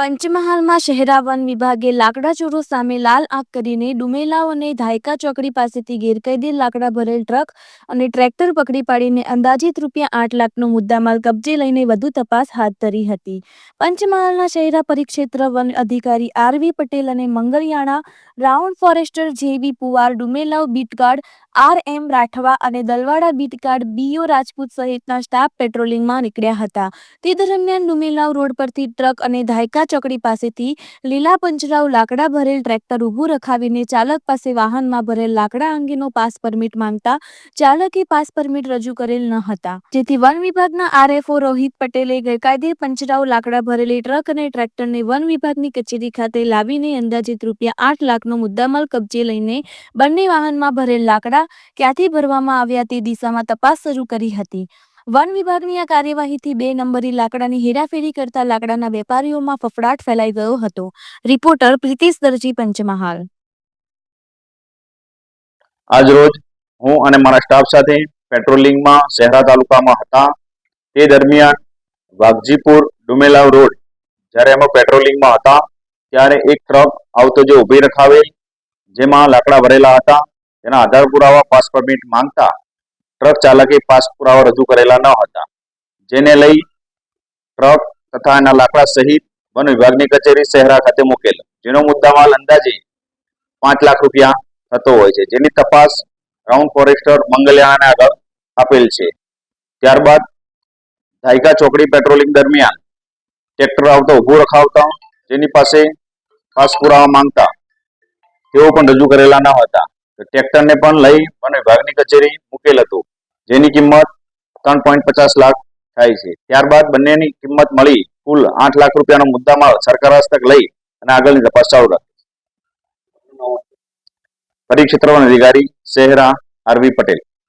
પંચમહાલમાં Shehera one વિભાગે લાકડા ચોરો સામે લાલ આંખ કરીને ડુમેલાઓને ધાયકા ચોકડી પાસેથી ગેરકાયદે લાકડા ભરેલ ટ્રક અને ટ્રેક્ટર પકડી પાડીને અંદાજિત રૂપિયા આઠ લાખનો મુદ્દામાલ કબજે લઈને વધુ તપાસ હાથ ધરી હતી. પંચમહાલના શહેરા પરિક્ષેત્ર વન અધિકારી આરવી પટેલ અને મંગળયાણા round forester J V Puvar Dumelav beat guard R M Rathwa અને દલવાડા બીટગાર્ડ બીઓ રાજપૂત સહિતના સ્ટાફ પેટ્રોલિંગમાં નીકળ્યા હતા. તે દરમિયાન ડુમેલાવ રોડ પરથી ટ્રક અને ધાયકા ચોકડી પાસેથી લીલા પંજરાવ લાકડા ભરેલ ટ્રેક્ટર ઊભું રખાવીને ચાલક પાસે વાહનમાં ભરેલ લાકડા અંગેનો પાસ પરમિટ માંગતા ચાલકે પાસ પરમિટ રજૂ કરેલ ન હતા. જેથી વન વિભાગના આરએફઓ રોહિત પટેલે ગેરકાયદે પંજરાવ લાકડા ભરેલી ટ્રક અને ટ્રેક્ટરને વન વિભાગની કચેરી ખાતે લાવીને અંદાજિત રૂપિયા આઠ લાખનો મુદ્દામાલ કબજે લઈને બંને વાહનમાં ભરેલ લાકડા ક્યાંથી ભરવામાં આવ્યા તે દિશામાં તપાસ શરૂ કરી હતી. વન વિભાગની આ કાર્યવાહીથી બે નંબરી લાકડાની હેરાફેરી કરતા લાકડાના વેપારીઓમાં ફફડાટ ફેલાઈ ગયો હતો. રિપોર્ટર પ્રીતિશ દરજી પંચમહાલ. આજરોજ હું અને મારા સ્ટાફ સાથે પેટ્રોલિંગમાં શહેરા તાલુકામાં હતા. તે દરમિયાન વાઘજીપુર ડુમેલાવ રોડ જ્યારે અમે પેટ્રોલિંગમાં હતા ત્યારે એક ટ્રક આવતો જે ઊભી રખાવેલ, જેમાં લાકડા ભરેલા હતા. તેના આધાર પુરાવા પાસ પરમિટ માંગતા ટ્રક ચાલકે પાસ પુરાવા રજૂ કરેલા ન હતા. જેને લઈ ટ્રક તથા એના લાકડા સહિત વન વિભાગની કચેરી શહેરા ખાતે મૂકેલ. જેનો મુદ્દામાલ અંદાજે પાંચ લાખ રૂપિયા થતો હોય છે. જેની તપાસ રાઉન્ડ ફોરેસ્ટર મંગલિયાને આગળ આપેલ છે. ત્યારબાદ ધાયકા ચોકડી પેટ્રોલિંગ દરમિયાન ટ્રેક્ટર આવતો ઊભું રખાવતા જેની પાસે પાસ પુરાવા માંગતા તેઓ પણ રજૂ કરેલા ન હતા. ટ્રેક્ટરને પણ લઈ અને વિભાગની કચેરી મૂકેલ હતું, જેની કિંમત ત્રણ પોઈન્ટ પચાસ લાખ થાય છે. ત્યારબાદ બંનેની કિંમત મળી કુલ આઠ લાખ રૂપિયાનો મુદ્દામાલ સરકાર હસ્તક લઈ અને આગળની તપાસ ચાલુ રાખી પરીક્ષેત્ર વન અધિકારી શહેરા આરવી પટેલ.